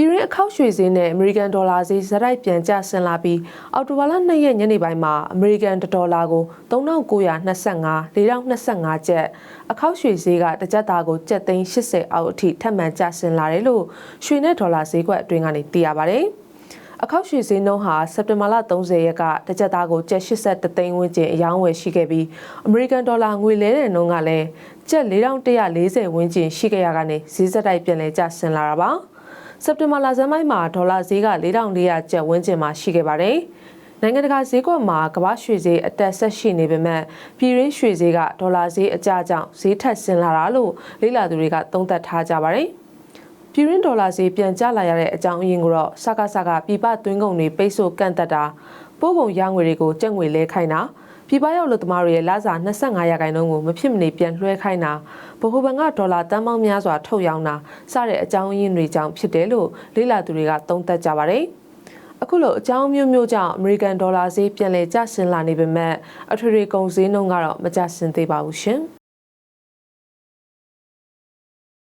ပြည်ရင်းအခောက်ရွှေဈေးနဲ့အမေရိကန်ဒေါ်လာဈေးဇက်တိုက်ပြန်ကျဆင်းလာပြီးအော်တိုဘာလ2ရက်ညနေပိုင်းမှာအမေရိကန်ဒေါ်လာကို3925 4025ကျပ်အခောက်ရွှေဈေးကတစ်ကျပ်သားကိုကျပ်သိန်း80အောက်အထိထပ်မံကျဆင်းလာတယ်လို့ရွှေနဲ့ဒေါ်လာဈေးကွက်အတွင်းကနေသိရပါဗျ။အခောက်ရွှေဈေးနှုန်းဟာစက်တင်ဘာလ30ရက်ကတစ်ကျပ်သားကိုကျပ်83သိန်းဝန်းကျင်အယောင်းဝယ်ရှိခဲ့ပြီးအမေရိကန်ဒေါ်လာငွေလဲတဲ့နှုန်းကလည်းကျပ်4140ဝန်းကျင်ရှိခဲ့ရကနေဈေးစက်တိုက်ပြန်လဲကျဆင်းလာတာပါ။ စက်တင်ဘာလဆန်းပိုင်းမှာဒေါ်လာဈေးက4400ကျပ်ဝန်းကျင်မှာရှိခဲ့ပါတယ်။နိုင်ငံတကာဈေးကွက်မှာကမ္ဘာရွှေဈေးအတက်ဆက်ရှိနေပေမဲ့ပြည်ရင်းရွှေဈေးကဒေါ်လာဈေးအကျကြောင့်ဈေးထက်ဆင်းလာတာလို့လေ့လာသူတွေကသုံးသပ်ထားကြပါတယ်။ပြည်ရင်းဒေါ်လာဈေးပြန်ကျလာရတဲ့အကြောင်းအရင်းကိုတော့စကားစကားပြပသွင်းကုန်တွေပိတ်ဆို့ကန့်သက်တာပို့ကုန်ရငွေတွေကိုကြက်ငွေလဲခိုင်းတာ ပြပရောက်လို့သမားတွေရဲ့လစာ25ရာခိုင်နှုန်းကိုမဖြစ်မနေပြန်လွှဲခိုင်းတာဗဟိုဘဏ်ကဒေါ်လာတန်ပေါင်းများစွာထုတ်ရောင်းတာစတဲ့အကြောင်းအရင်းတွေကြောင့်ဖြစ်တယ်လို့လေ့လာသူတွေကသုံးသပ်ကြပါတယ်။အခုလိုအကြောင်းမျိုးမျိုးကြောင့်အမေရိကန်ဒေါ်လာဈေးပြန်လည်ကျဆင်းလာနေပေမဲ့အထွေထွေကုန်ဈေးနှုန်းကတော့မကျဆင်းသေးပါဘူးရှင်။